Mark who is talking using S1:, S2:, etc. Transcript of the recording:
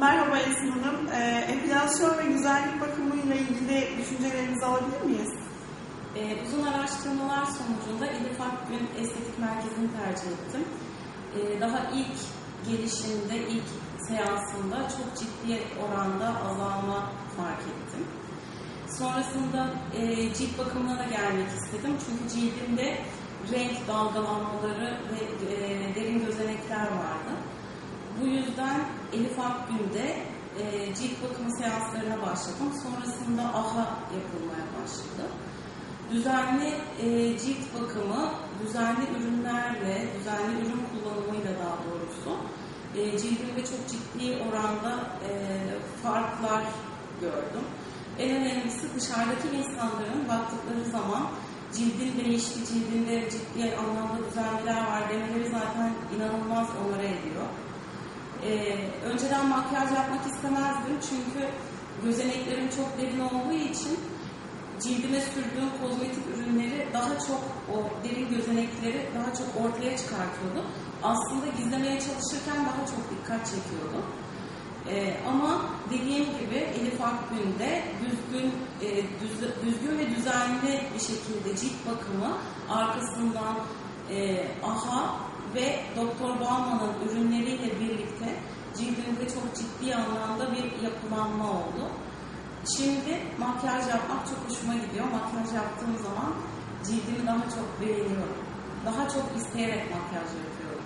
S1: Merhaba Esin Hanım. Ee, epilasyon ve güzellik bakımıyla ilgili düşüncelerinizi alabilir miyiz?
S2: Ee, uzun araştırmalar sonucunda Elif Akgün Estetik Merkezi'ni tercih ettim. Ee, daha ilk gelişimde, ilk seansında çok ciddi oranda azalma fark ettim. Sonrasında e, cilt bakımına da gelmek istedim. Çünkü cildimde renk dalgalanmaları ve e, derin gözenekler vardı. Bu yüzden Elif Akgün'de e, cilt bakımı seanslarına başladım. Sonrasında AHA yapılmaya başladı. Düzenli e, cilt bakımı, düzenli ürünlerle, düzenli ürün kullanımıyla daha doğrusu e, cildimde çok ciddi oranda e, farklar gördüm. En önemlisi dışarıdaki insanların baktıkları zaman cildin değişti, cildinde ciddi anlamda düzenliler var demeleri zaten inanılmaz onlara önceden makyaj yapmak istemezdim çünkü gözeneklerim çok derin olduğu için cildime sürdüğüm kozmetik ürünleri daha çok o derin gözenekleri daha çok ortaya çıkartıyordu. Aslında gizlemeye çalışırken daha çok dikkat çekiyordu. Ee, ama dediğim gibi Elif Akgün'de düzgün, e, düz- düzgün ve düzenli bir şekilde cilt bakımı arkasından e, AHA ve Doktor Bauman'ın ürünleriyle birlikte cildimde çok ciddi anlamda bir yapılanma oldu. Şimdi makyaj yapmak çok hoşuma gidiyor. Makyaj yaptığım zaman cildimi daha çok beğeniyorum. Daha çok isteyerek makyaj yapıyorum.